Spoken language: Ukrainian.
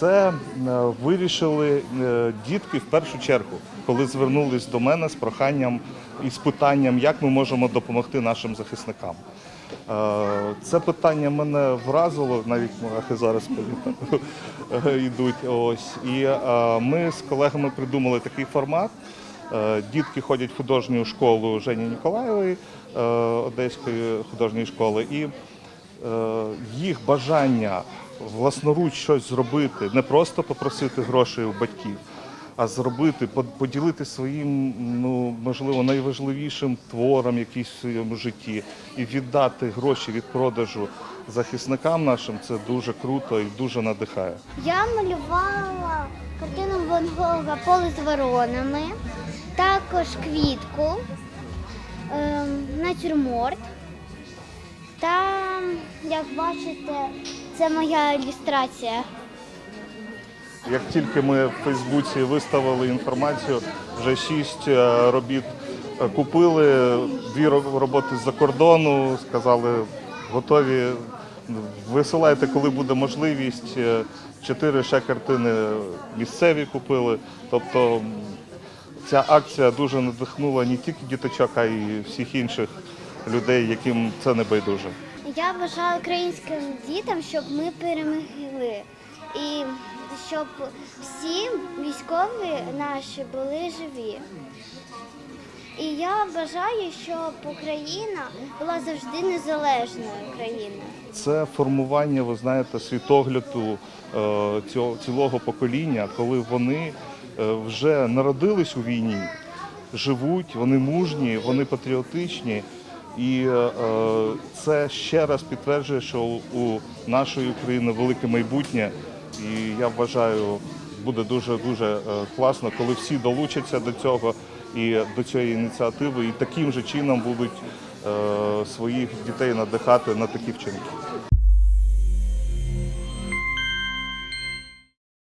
Це е, вирішили е, дітки в першу чергу, коли звернулись до мене з проханням і з питанням, як ми можемо допомогти нашим захисникам. Е, Це питання мене вразило, навіть мурахи зараз йдуть. Ось. І ми з колегами придумали такий формат. Дітки ходять в художню школу Жені Ніколаєвої, Одеської художньої школи, і їх бажання власноруч щось зробити, не просто попросити грошей у батьків, а зробити, поділити своїм, ну можливо, найважливішим твором якийсь в своєму житті і віддати гроші від продажу захисникам нашим. Це дуже круто і дуже надихає. Я малювала картину Ван Гога поле з воронами, також квітку, ем, натюрморт. Та, як бачите, це моя ілюстрація. Як тільки ми в Фейсбуці виставили інформацію, вже шість е, робіт е, купили, дві роботи з-за кордону, сказали, готові. Висилайте, коли буде можливість. Е, Чотири ще картини місцеві купили. Тобто ця акція дуже надихнула не тільки діточок, а й всіх інших людей, яким це не байдуже. Я бажаю українським дітям, щоб ми перемогли. І щоб всі військові наші були живі. І я бажаю, щоб Україна була завжди незалежною країною. Це формування, ви знаєте, світогляду е, цього цілого покоління, коли вони е, вже народились у війні, живуть, вони мужні, вони патріотичні. І е, е, це ще раз підтверджує, що у нашої України велике майбутнє. І я вважаю, буде дуже дуже класно, коли всі долучаться до цього і до цієї ініціативи, і таким же чином будуть е, своїх дітей надихати на такі вчинки.